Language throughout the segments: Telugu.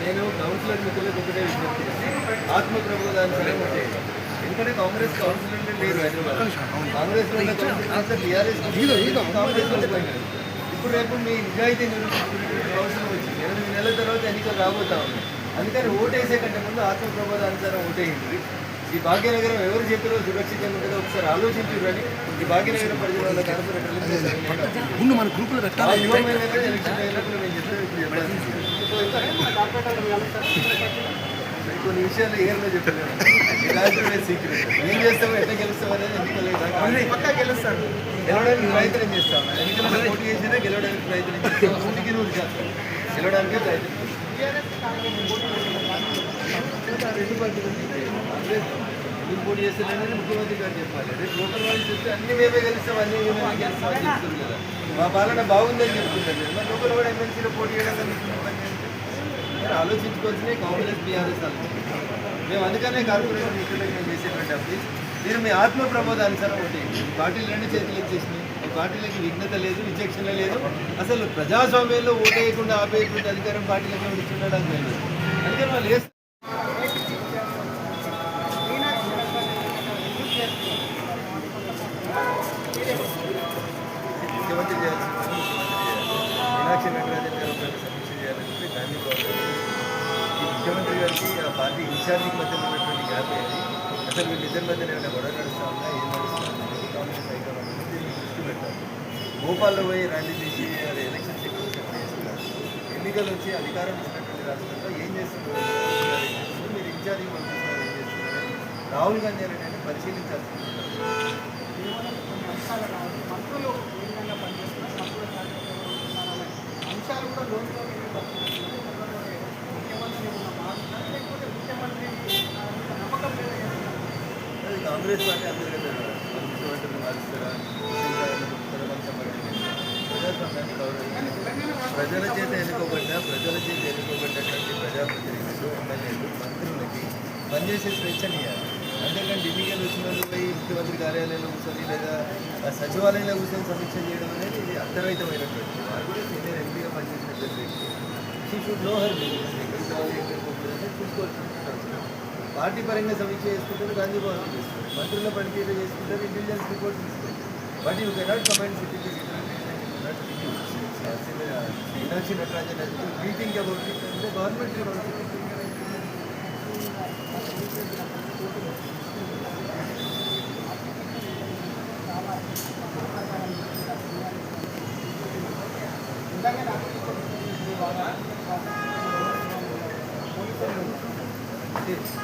నేను కౌన్సిలర్ మిత్రులకు ఒకటే విజ్ఞప్తి ఆత్మప్రబోధాన్ని ఎందుకంటే కాంగ్రెస్ కౌన్సిలర్లే లేరు హైదరాబాద్ కాంగ్రెస్ కాంగ్రెస్ ఇప్పుడు రేపు మీ నిజాయితీ అవసరం వచ్చింది. ఎనిమిది నెలల తర్వాత ఎన్నికలు రాబోతా ఉంది. అందుకని ఓటేసే కంటే ముందు ఆత్మ ఆత్మప్రబోధానుసారం ఓటేయండి ఈ భాగ్యనగరం ఎవరి చేతిలో సురక్షితంగా ఉంటుందో ఒకసారి ఆలోచించురని ఈ భాగ్యనగరం పరిధిలో ఉన్న కార్పొరేటర్లు మన గ్రూపులో పెట్టాలి. కొన్ని విషయాలు చెప్పలేము ఇలాంటివే సీక్రెట్ ఏం చేస్తామో ఎట్లా గెలుస్తాం అనేది ఎన్నికలు పక్కా గెలుస్తాను గెలవడానికి ప్రయత్నం చేస్తాం. ఎన్నికల్లో పోటీ చేసినా గెలవడానికి ప్రయత్నం చేస్తాం. నూటికి నూరు శాతం గెలవడానికి ప్రయత్నం చేస్తాం రెండు పోటీ చేస్తున్నారని ముఖ్యమంత్రి గారు చెప్పాలి రేపు లోకల్ వాళ్ళు చూస్తే అన్ని మేమే గెలుస్తాం అన్ని మేమే గెలుస్తాం చెప్తుంది కదా మా పాలన బాగుందని చెప్తుంటారు కదా మరి లోకల్ కూడా ఎమ్మెల్సీలో పోటీ చేయడం కానీ మీకు పని ఏంటి? మరి కాంగ్రెస్ బీఆర్ఎస్ ఆలోచించాలి మేము అందుకనే కార్పొరేషన్ ఇక్కడ చేసేటువంటి అప్పుడు మీరు మీ ఆత్మ ప్రమోదానుసారం ఒకటి పార్టీలు రెండు చేతులు ఇచ్చేసినాయి ఈ పార్టీలకి విఘ్నత లేదు విచక్షణ లేదు అసలు ప్రజాస్వామ్యంలో ఓటేయకుండా ఆపేటువంటి అధికారం పార్టీలకి ఇచ్చుండడానికి లేదు అందుకని వాళ్ళు ముఖ్యమంత్రి చేయాల్సిన పని ముఖ్యమంత్రి చేయాలి. మీనాక్షి నటరాజన్ గారు సమీక్ష చేయాలని చెప్పి గాంధీ ఈ ముఖ్యమంత్రి గారికి ఆ పార్టీ ఇన్ఛార్జికి మధ్య ఉన్నటువంటి గ్యాప్ ఏంటి అసలు వీళ్ళిద్దరి మధ్య ఏమైనా గొడవ నడుస్తా ఉన్నా ఏం నడుస్తా ఉన్నా కాంగ్రెస్ హైకమాండ్ దీన్ని దృష్టి పెట్టాలి భోపాల్లో పోయి ర్యాలీ చేసి అది ఎలక్షన్ ఎక్కువ చేస్తున్నారు ఎన్నికలు వచ్చి అధికారం ఉన్నటువంటి రాష్ట్రంలో ఏం చేస్తున్నారు మీరు ఇన్ఛార్జింగ్ పంపిస్తున్నారు ఏం చేస్తున్నారు రాహుల్ గాంధీ అనేది పరిశీలించాల్సింది మంత్రులు ఏ విధంగా పనిచేస్తున్నారు మంత్రుల కార్యక్రమాలు అంశాలు కూడా లోతులో ముఖ్యమంత్రి ఉన్న మాట లేకపోతే ముఖ్యమంత్రి ఆ, మీద నమ్మకం లేదా అది కాంగ్రెస్ పార్టీ అంతర్గత ముఖ్యమంత్రిని మారుస్తారా? ప్రజల చేత ఎన్నుకోబడ్డ ప్రజల చేత ఎన్నుకోబడ్డటువంటి ప్రజాప్రతినిధులు ఎమ్మెల్యేలు మంత్రులకి పనిచేసే స్వేచ్ఛనియాలి. అంతేకాని ఢిల్లీకి వచ్చిన వాళ్ళు పోయి ముఖ్యమంత్రి కార్యాలయంలో కూర్చొని లేదా సచివాలయంలో కూర్చొని సమీక్ష చేయడం అనేది ఇది అర్థరహితమైనటువంటి she should know her business ఎక్కడ కావాలి ఎక్కడ పోతుంది చూసుకోవాల్సినటువంటి అవసరం పార్టీ పరంగా సమీక్ష చేసుకుంటారు గాంధీ భవన్ చేస్తారు మంత్రుల పనితీరు చేసుకుంటారు ఇంటెలిజెన్స్ రిపోర్ట్ తీస్తారు but you cannot comment city Meenakshi Natarajan meeting about it అంటే గవర్నమెంట్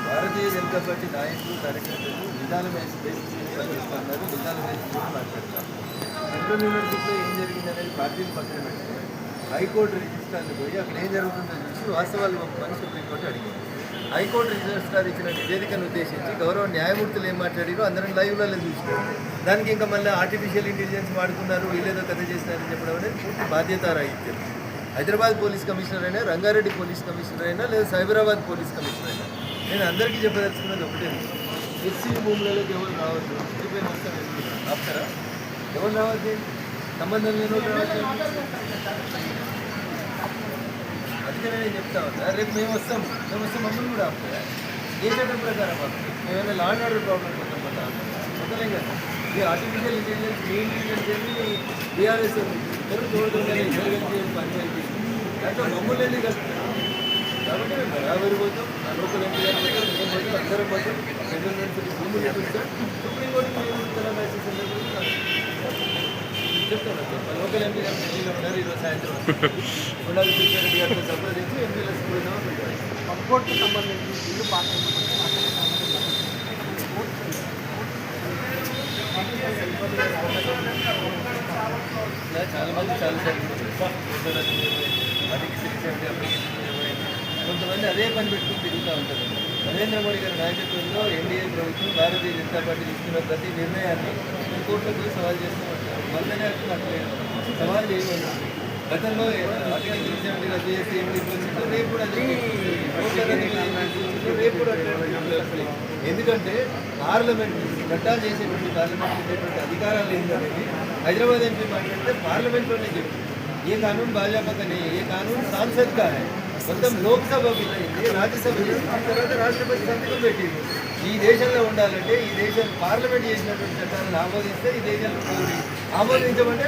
Bharatiya Janata party నాయకులు కార్యకర్తలు విధాన బేస్ బేసిస్ మీద పనిచేస్తున్నారు? విధాన బేసిస్ మాట్లాడతారు? సెంట్రల్ యూనివర్సిటీలో ఏం జరిగిందనేది పార్టీలు పక్కన పెట్టి హైకోర్టు రిజిస్ట్రార్ని పోయి అక్కడ ఏం జరుగుతుందో చూసి వాస్తవాలు పంపమని సుప్రీంకోర్టు అడిగింది. హైకోర్టు రిజిస్ట్రార్ ఇచ్చిన నివేదికను ఉద్దేశించి గౌరవ న్యాయమూర్తులు ఏం మాట్లాడారో అందరం లైవ్లలో చూసుకోవాలి దానికి ఇంకా మళ్ళీ ఆర్టిఫిషియల్ ఇంటెలిజెన్స్ వాడుకున్నారు వీళ్ళేదో కథ చేసినారని చెప్పడం అనేది పూర్తి బాధ్యతారాహిత్యం. హైదరాబాద్ పోలీస్ కమిషనర్ అయినా రంగారెడ్డి పోలీస్ కమిషనర్ అయినా లేదా సైబరాబాద్ పోలీస్ కమిషనర్ అయినా. నేను అందరికీ చెప్పదలుచుకున్నది ఒకటే ఎస్సీ భూములలోకి ఎవరు రావద్దు. ఎస్సీపై మొత్తం ఆపుతారా? ఎవరు రావద్దు? సంబంధం లేని వాళ్ళు రావద్దు. అందుకనే నేను చెప్తా ఉన్నా రేపు మేము వస్తాం మేము వస్తే మమ్మల్ని కూడా ఆపుతారా? ఏ చట్టం ప్రకారం ఆపుతారు? మేమైనా లా అండ్ ఆర్డర్ ప్రాబ్లం కోసం పోతా కదా. ఈ ఆర్టిఫిషియల్ ఇంటెలిజెన్స్ మీ ఇంటెలిజెన్స్ ఏమి బీఆర్ఎస్ అందరూ చూడగానే ఇంటెలిజెన్స్ పని చేసి దాంట్లో మమ్మల్ని ఎందుకు కలుపుతారు కాబట్టి మేము బరాబరి పోతాం నా లోకల్ ఎంపీ గారు పోతాం పోతాం అందరం పోతాం సెంట్రల్ యూనివర్సిటీ భూములు చూపిస్తాం సుప్రీంకోర్టు మేము తెలంగాణ చెప్తాను లోకల్ ఎంపీ ఉన్నారు ఈరోజు సాయంత్రం ఉండాలి రెడ్డి గారితో సంప్రదించి ఎంపీల స్కూల్ సపోర్ట్కి సంబంధించి ఇల్లు పాత్ర అయినప్పటికీ మాట్లాడే చాలా మంది చాలా అదికి సిక్స్ సెవెంటీ కొంతమంది అదే పని పెట్టుకుని తిరుగుతూ ఉంటారు. నరేంద్ర మోడీ గారి నాయకత్వంలో ఎన్డీఏ ప్రభుత్వం భారతీయ జనతా పార్టీ తీసుకున్న ప్రతి నిర్ణయాన్ని కోర్టులో పోయి సవాల్ చేస్తూ ఉంటారు. మళ్ళీ అట్లా సవాల్ చేయకూడదు గతంలో రేపు కూడా ఎందుకంటే పార్లమెంట్ చట్టాలు చేసేటువంటి పార్లమెంట్ ఇచ్చేటువంటి అధికారాలు ఏంటనేది హైదరాబాద్ ఎంపీ మాట్లాడితే పార్లమెంట్లోనే చెప్పింది. ఏ కానూన్ భాజపా ఏ కానూన్ సాంసద్ కానీ మొత్తం లోక్సభ అయింది రాజ్యసభ తర్వాత రాష్ట్రపతి సంతకం పెట్టింది. ఈ దేశంలో ఉండాలంటే ఈ దేశం పార్లమెంట్ చేసినటువంటి చట్టాలను ఆమోదిస్తే ఈ దేశంలో ఆమోదించమంటే